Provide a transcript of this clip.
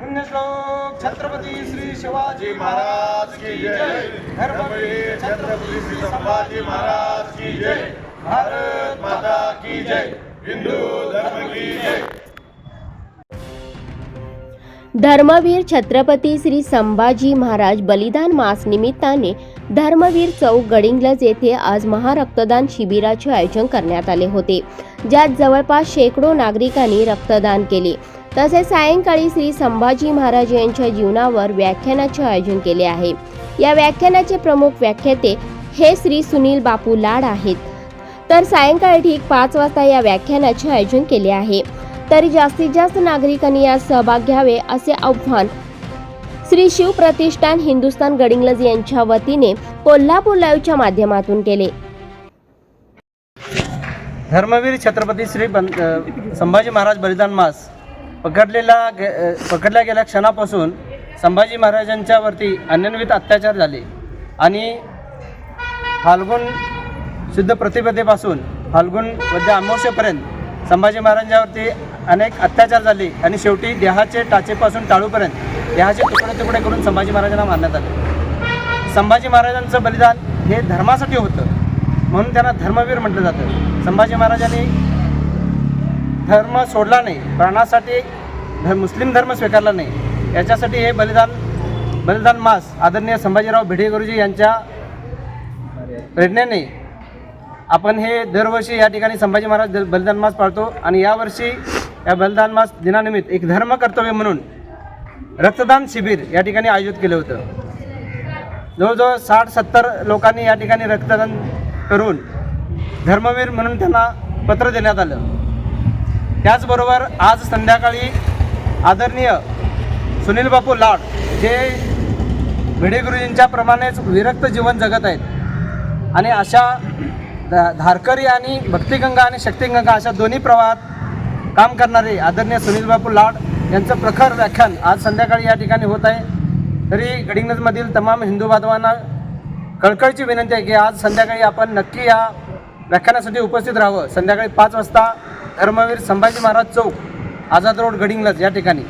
पुण्यश्लोक छत्रपती श्री शिवाजी महाराज की जय। धर्मवीर छत्रपती श्री संभाजी महाराज की जय। भारत माता की जय। हिंदू धर्म की जय। धर्मवीर छत्रपती श्री संभाजी महाराज बलिदान मास निमित्ताने धर्मवीर चौक गडिंगलज येथे आज महारक्तदान शिबिराचे आयोजन करण्यात आले होते ज्यात जवळपास शेकडो नागरिकांनी रक्तदान केले. तसेच सायंकाळी श्री संभाजी महाराज यांच्या जीवनावर व्याख्यानाचे आयोजन केले आहे. या व्याख्यानाचे प्रमुख व्याख्याते हे श्री सुनील बापू लाड आहेत. तर सायंकाळी ठीक पाच वाजता या व्याख्यानाचे आयोजन केले आहे. तरी जास्तीत जास्त नागरिकांनी यात सहभाग घ्यावे असे आव्हान श्री शिव प्रतिष्ठान हिंदुस्थान गडिंगलज यांच्या वतीने कोल्हापूर लाईव्हच्या माध्यमातून केले. धर्मवीर छत्रपती श्री बन संभाजी महाराज बलिदान मास पकडलेला गे पकडल्या गेल्या क्षणापासून संभाजी महाराजांच्यावरती अन्यन्वित अत्याचार झाले आणि फाल्गुन शुद्ध प्रतिपदेपासून फाल्गुन वद्य अमावस्येपर्यंत संभाजी महाराजांवरती अनेक अत्याचार झाले आणि शेवटी देहाचे टाचेपासून टाळूपर्यंत देहाचे तुकडे तुकडे करून संभाजी महाराजांना मारण्यात आले. संभाजी महाराजांचं बलिदान हे धर्मासाठी होतं. म्हणून त्यांना धर्मवीर म्हटलं जातं. संभाजी महाराजांनी धर्म सोडला नाही. प्राणासाठी धर मुस्लिम धर्म स्वीकारला नाही. याच्यासाठी हे बलिदान बलिदान मास आदरणीय संभाजीराव भिडे गुरुजी यांच्या प्रेरणेने आपण हे दरवर्षी या ठिकाणी संभाजी महाराज बलिदान मास पाळतो आणि यावर्षी या बलिदान मास दिनानिमित्त एक धर्म कर्तव्य म्हणून रक्तदान शिबिर या ठिकाणी आयोजित केलं होतं. जवळजवळ साठ सत्तर लोकांनी या ठिकाणी रक्तदान करून धर्मवीर म्हणून त्यांना पत्र देण्यात आलं. त्याचबरोबर आज संध्याकाळी आदरणीय सुनील बापू लाड जे भिडे गुरुजींच्या प्रमाणेच विरक्त जीवन जगत आहेत. आणि अशा धा- धारकरी आणि भक्तिगंगा आणि शक्तिगंगा अशा दोन्ही प्रवाहात काम करणारे आदरणीय सुनील बापू लाड यांचं प्रखर व्याख्यान आज संध्याकाळी या ठिकाणी होत आहे. तरी गडिंगजमधील तमाम हिंदू बांधवांना कळकळीची विनंती आहे की आज संध्याकाळी आपण नक्की या व्याख्यानासाठी उपस्थित राहावं. संध्याकाळी पाच वाजता धर्मवीर संभाजी महाराज चौक आझाद रोड गडिंगलज या ठिकाणी.